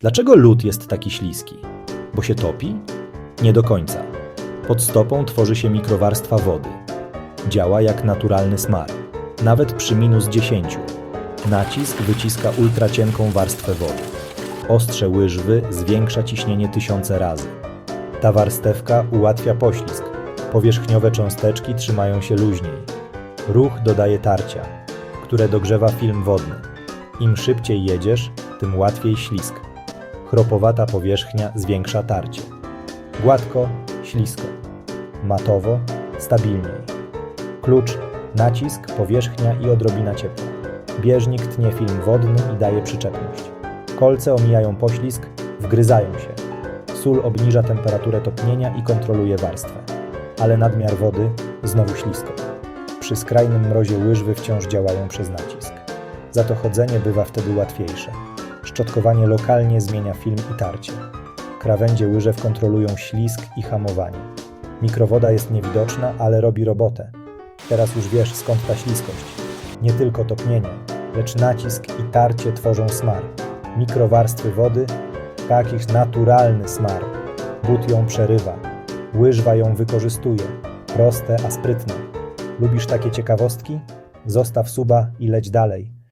Dlaczego lód jest taki śliski? Bo się topi? Nie do końca. Pod stopą tworzy się mikrowarstwa wody. Działa jak naturalny smar, nawet przy minus 10. Nacisk wyciska ultracienką warstwę wody. Ostrze łyżwy zwiększa ciśnienie tysiące razy. Ta warstewka ułatwia poślizg. Powierzchniowe cząsteczki trzymają się luźniej. Ruch dodaje tarcia, które dogrzewa film wodny. Im szybciej jedziesz, tym łatwiej ślisk. Chropowata powierzchnia zwiększa tarcie. Gładko, ślisko. Matowo, stabilniej. Klucz, nacisk, powierzchnia i odrobina ciepła. Bieżnik tnie film wodny i daje przyczepność. Kolce omijają poślizg, wgryzają się. Sól obniża temperaturę topnienia i kontroluje warstwę. Ale nadmiar wody znowu ślisko. Przy skrajnym mrozie łyżwy wciąż działają przez nacisk. Za to chodzenie bywa wtedy łatwiejsze. Szczotkowanie lokalnie zmienia film i tarcie. Krawędzie łyżew kontrolują ślizg i hamowanie. Mikrowoda jest niewidoczna, ale robi robotę. Teraz już wiesz skąd ta śliskość. Nie tylko topnienie, lecz nacisk i tarcie tworzą smar. Mikrowarstwy wody, jakiś naturalny smar. But ją przerywa. Łyżwa ją wykorzystuje. Proste, a sprytne. Lubisz takie ciekawostki? Zostaw suba i leć dalej.